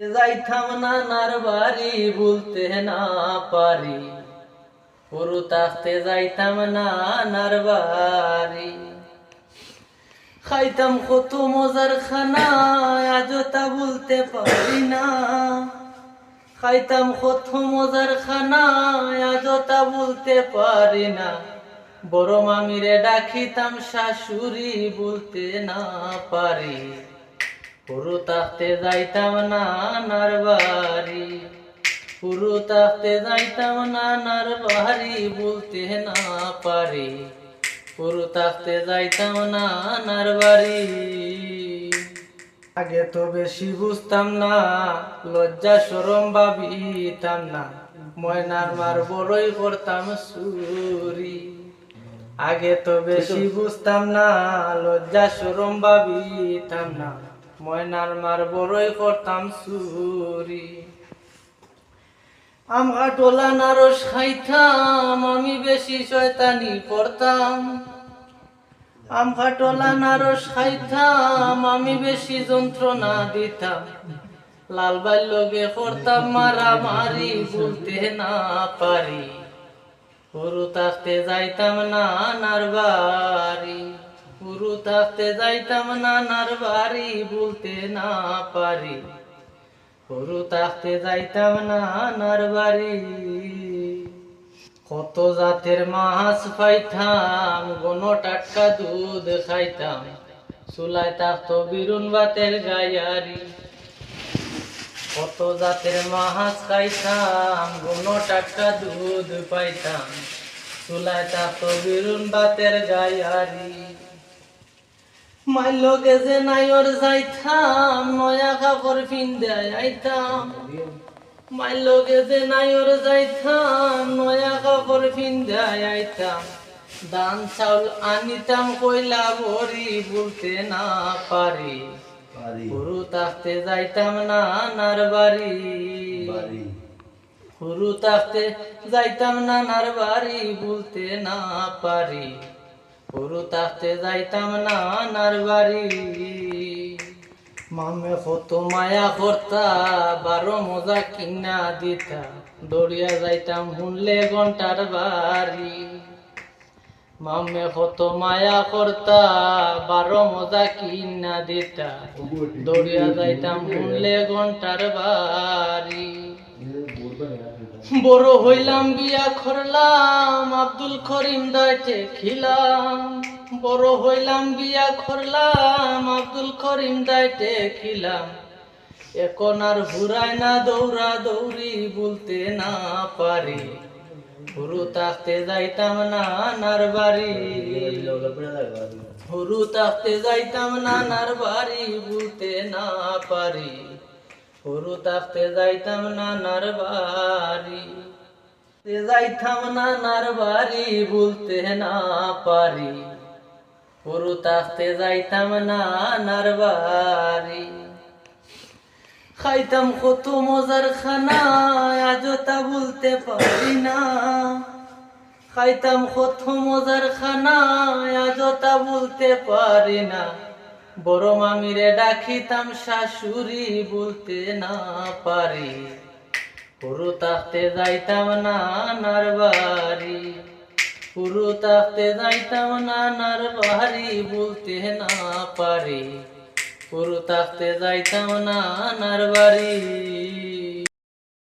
যাইতাম নানার বাড়ি বলতে না পারি। পুরু তাকতে যাইতাম নানার বাড়ি। খাইতাম কত মজার খানা আজ তা বলতে পারি না। খাইতাম কত মজার খানা আজ তা বলতে পারি না। বড় মামিরে ডাকিতাম, শাশুড়ি বলতে না পারি। পুরু তাকতে যাইতাম নানার বাড়ি। পুরু তাকতে যাইতাম নানার বাড়ি বলতে না পারি। পুরু তাকতে যাইতাম নানার বাড়ি। আগে তো বেশি বুঝতাম না লজ্জা সরম ভাবিতাম না। ময়নার মার বড়ই করতাম সুরি। আগে তো বেশি বুঝতাম না লজ্জা সরম ভাবিতাম না। ময়নার মার বড়ই করতাম সুরি আমরা টোলা নারস খাইতাম, আমি বেশি শয়তানি করতাম। আমখা টোলা নারস খাইতাম, আমি বেশি যন্ত্রণা দিতাম। লাল লগে করতাম, মারামারি বলতে না পারি। পুরু থাকতে যাইতাম না পুরু থাকতে যাইতাম নানার বাড়ি বলতে না পারি। পুরু থাকতে যাইতাম নানার বাড়ি। কত জাতের মাছ পাইতাম, গন টাটকা দুধ খাইতাম। চুলাই থাকতো বিরুন বাতের গায়ারি। কত জাতের মাছ খাইতাম, গন টাটকা দুধ পাইতাম। চুলাই থাকতো বিরুন বাতের গায়ারি। মাইল গেছে নাইর যাইতাম নয়া কাপড় পিন্দে আইতাম মাইল গেছে নাইর যাইতাম নয়া কাপড় পিন্দে আইতাম দান চাউল আনিতাম কইলা বড়ি বলতে না পারি। গুরু থাকতে যাইতাম না নার বাড়ি। গুরু থাকতে যাইতাম না নার বাড়ি বলতে না পারি। গুরু থাকতে যাইতাম না নার বাড়ি। মামে কত মায়া করতা, বারো মজা কিনা দিতা। দৌড়িয়া যাইতাম শুনলে ঘণ্টার বাড়ি। মামে কত মায়া করতা, বারো মজা কিনা দিতা। দৌড়িয়া যাইতাম শুনলে ঘণ্টার বাড়ি। বড় হইলাম, বিয়া করলাম, আব্দুল করিম দাইতে খিলাম। বড় হইলাম, বিয়া করলাম, আব্দুল করিম দাইতে খিলাম। এখন আর ঘুরায় না, দৌড়া দৌড়ি বলতে না পারি। হুরু থাকতে যাইতাম না, নার বাড়ি। হুরু থাকতে যাইতাম না, নার বাড়ি বলতে না পারি। হুরু থাকতে যাইতাম না, নার বাড়ি। যাইতাম না নার বাড়ি বলতে না পারি। হুরু থাকতে যাইতাম না নার বাড়ি। খাইতাম কত মজার খানা আজ তা বলতে পারি না। খাইতাম কত মজার খানা আজ তা বলতে পারি না। বড় মামিরে ডাকিতাম, শাশুড়ি বলতে না পারি। পুরু তাকতে যাইতাম না নার বাড়ি। পুরু তাকতে যাইতাম না নার বাড়ি বলতে না পারি। পুরু তাকতে যাইতাম না নার বাড়ি।